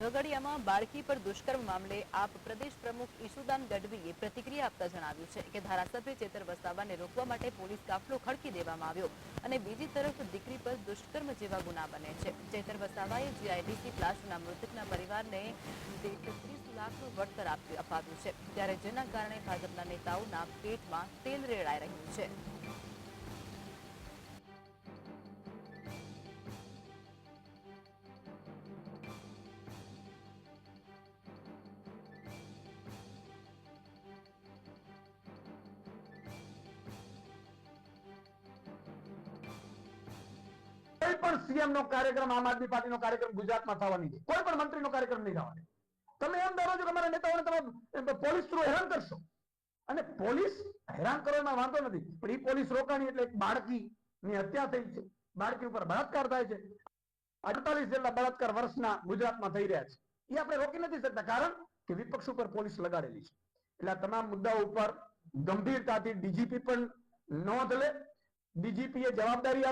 ઝઘડિયામાં બાળકી પર દુષ્કર્મ મામલે આપ પ્રદેશ પ્રમુખ ઈશુદાન ગઢવીએ પ્રતિક્રિયા આપતા જણાવ્યું છે કે ધારાસભ્ય ચેતર વસાવાને રોકવા માટે પોલીસ કાફલો ખડકી દેવામાં આવ્યો અને બીજી તરફ દીકરી પર દુષ્કર્મ જેવા ગુના બને છે. ચેતર વસાવાએ જીઆઈડીસી પ્લાસ્ટના મૃતકના પરિવારને ત્રીસ લાખનું વળતર આપ્યું અપાવ્યું છે. ત્યારે જેના કારણે ભાજપના નેતાઓના પેટમાં તેલ રેડાઈ રહ્યું છે. પણ સીએમ નો કાર્યક્રમ, આમ આદમી પાર્ટીનો કાર્યક્રમ ગુજરાતમાં થવાની છે. કોઈ પણ મંત્રીનો કાર્યક્રમ નહીં થવાની. તમે એમ ધારો છો કે અમારા નેતાઓને તમે પોલીસ થ્રુ હેરાન કરશો. અને પોલીસ હેરાન કરવામાં વાંધો નથી. પણ એ પોલીસ રોકાણી એટલે એક બાળકી ની હત્યા થઈ છે. બાળકી ઉપર બળાત્કાર થાય છે. અડતાલીસ જેટલા બળાત્કાર વર્ષના ગુજરાતમાં થઈ રહ્યા છે. એ આપણે રોકી નથી શકતા. કારણ કે વિપક્ષ ઉપર પોલીસ લગાડેલી છે. એટલે આ તમામ મુદ્દાઓ ઉપર ગંભીરતાથી ડીજીપી પણ નોંધ લે. ડીજીપી એ જવાબદારી